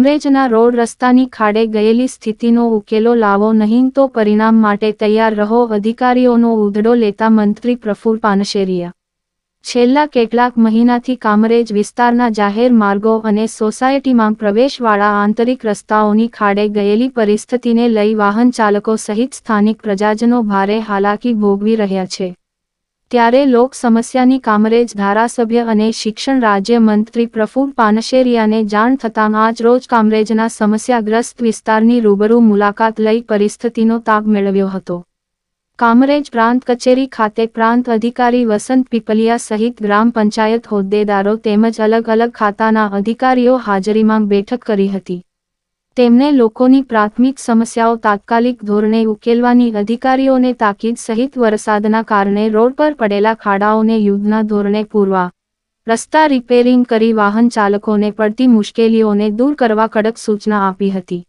કામરેજના road રસ્તાની ખાડે ગયેલી સ્થિતિનો ઉકેલો લાવો નહીં તો પરિણામ માટે તૈયાર રહો, અધિકારીઓનો ઉધડો લેતા મંત્રી પ્રફુલ પાનશેરિયા છેલ્લા કેટલાક મહિનાથી કામરેજ વિસ્તારના જાહેર માર્ગો અને સોસાયટીમાં પ્રવેશવાળા આંતરિક રસ્તાઓની ખાડે ગયેલી પરિસ્થિતિને લઈ વાહન ચાલકો સહિત સ્થાનિક પ્રજાજનો ભારે હાલાકી ભોગવી રહ્યા છે. ત્યારે લોક સમસ્યાની કામરેજ ધારાસભ્ય અને શિક્ષણ રાજ્ય મંત્રી પ્રફુલ પાનશેરિયાને જાણ થતાં આજ રોજ કામરેજના સમસ્યાગ્રસ્ત વિસ્તારની રૂબરૂ મુલાકાત લઈ પરિસ્થિતિનો તાગ મેળવ્યો હતો. કામરેજ પ્રાંત કચેરી ખાતે પ્રાંત અધિકારી વસંત પીપલિયા સહિત ગ્રામ પંચાયત હોદ્દેદારો તેમજ અલગ અલગ ખાતાના અધિકારીઓ હાજરીમાં બેઠક કરી હતી. તેમણે લોકોની પ્રાથમિક સમસ્યાઓ તાત્કાલિક ધોરણે ઉકેલવાની અધિકારીઓને તાકીદ સહિત વરસાદના કારણે રોડ પર પડેલા ખાડાઓને યુદ્ધના ધોરણે પૂરવા, રસ્તા રિપેરિંગ કરી વાહન ચાલકોને પડતી મુશ્કેલીઓને દૂર કરવા કડક સૂચના આપી હતી.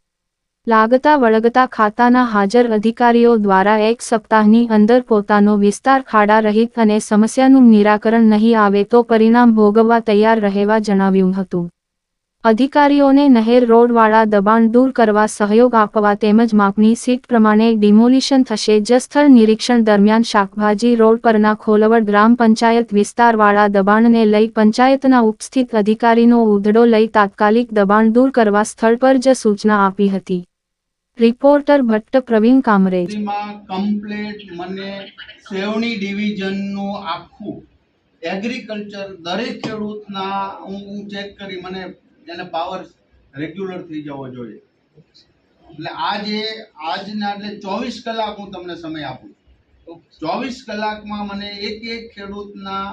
લાગતા વળગતા ખાતાના હાજર અધિકારીઓ દ્વારા એક સપ્તાહની અંદર પોતાનો વિસ્તાર ખાડા રહિત અને સમસ્યાનું નિરાકરણ નહીં આવે તો પરિણામ ભોગવવા તૈયાર રહેવા જણાવ્યું હતું. અધિકારીઓને નહેર રોડવાળા દબાણ દૂર કરવા સહયોગ આપવા તેમજ માપની સીટ પ્રમાણે ડિમોલિશન થશે. જ સ્થળ નિરીક્ષણ દરમિયાન શાકભાજી રોડ પરના ખોલવડ ગ્રામ પંચાયત વિસ્તારવાળા દબાણને લઈ પંચાયતના ઉપસ્થિત અધિકારીનો ઉધડો લઈ તાત્કાલિક દબાણ દૂર કરવા સ્થળ પર જ સૂચના આપી હતી. રિપોર્ટર ભટ્ટ પ્રવીણ કામરેજ. એગ્રીકલ્ચર દરેક ખેડૂતના, હું ચેક કરી, મને એને પાવર રેગ્યુલર થઈ જવો જોઈએ. એટલે આજે આજના એટલે ચોવીસ કલાક હું તમને સમય આપું ચોવીસ કલાકમાં મને એક એક ખેડૂતના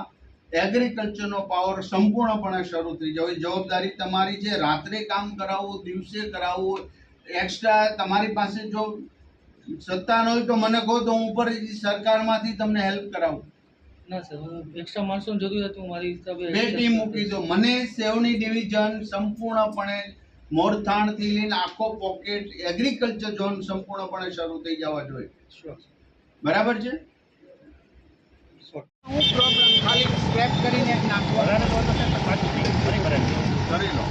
એગ્રીકલ્ચરનો પાવર સંપૂર્ણપણે શરૂ થઈ જવો જવાબદારી તમારી છે રાત્રે કામ કરાવવું દિવસે કરાવવું એક્સ્ટ્રા તમારી પાસે જો સત્તા ન હોય તો મને કહો તો હું ઉપર સરકારમાંથી તમને હેલ્પ કરાવું. ના સર હું એક્સ્ટ્રા માણસોની જરૂરિયાત હું મારી હિસાબે બે ટીમ મૂકી દો મને સેવની ડિવિઝન સંપૂર્ણપણે મોરથાણથી લઈને આખો પોકેટ એગ્રીકલ્ચર ઝોન સંપૂર્ણપણે શરૂ થઈ જવા જોઈએ. બરાબર છે. હું પ્રોબ્લેમ ખાલી સ્ક્રેપ કરીને નાખવાનો કરી લો.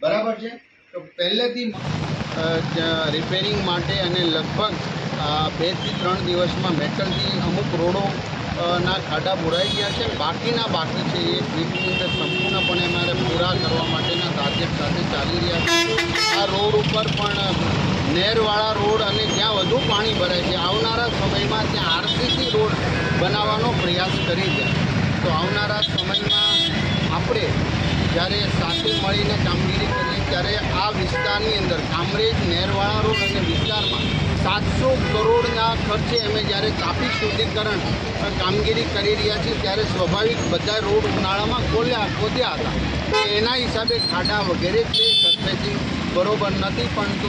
બરાબર છે? તો પહેલેથી રિપેરિંગ માટે અને લગભગ બેથી ત્રણ દિવસમાં મેટલથી અમુક રોડો ના ખાડા પુરાઈ ગયા છે. બાકીના બાકી છે એ ટ્રીપની અંદર સંપૂર્ણપણે અમારે પૂરા કરવા માટેના ટાર્ગેટ સાથે ચાલી રહ્યા છે. આ રોડ ઉપર પણ નહેરવાળા રોડ અને જ્યાં વધુ પાણી ભરાય છે. આવનારા સમયમાં ત્યાં આરસીસી રોડ બનાવવાનો પ્રયાસ કરી છે. તો આવનારા સમયમાં આપણે જ્યારે સાથે મળીને કામગીરી કરીએ, ત્યારે આ વિસ્તારની અંદર કામરેજ નહેરવાળા રોડ અને વિસ્તારમાં સાતસો કરોડના ખર્ચે અમે જ્યારે તાપી શુદ્ધિકરણ કામગીરી કરી રહ્યા છીએ, ત્યારે સ્વાભાવિક બધા રોડ ઉનાળામાં ખોલ્યા, ખોદ્યા હતા. એના હિસાબે ખાડા વગેરે છે સરફેસિંગ બરોબર નથી પરંતુ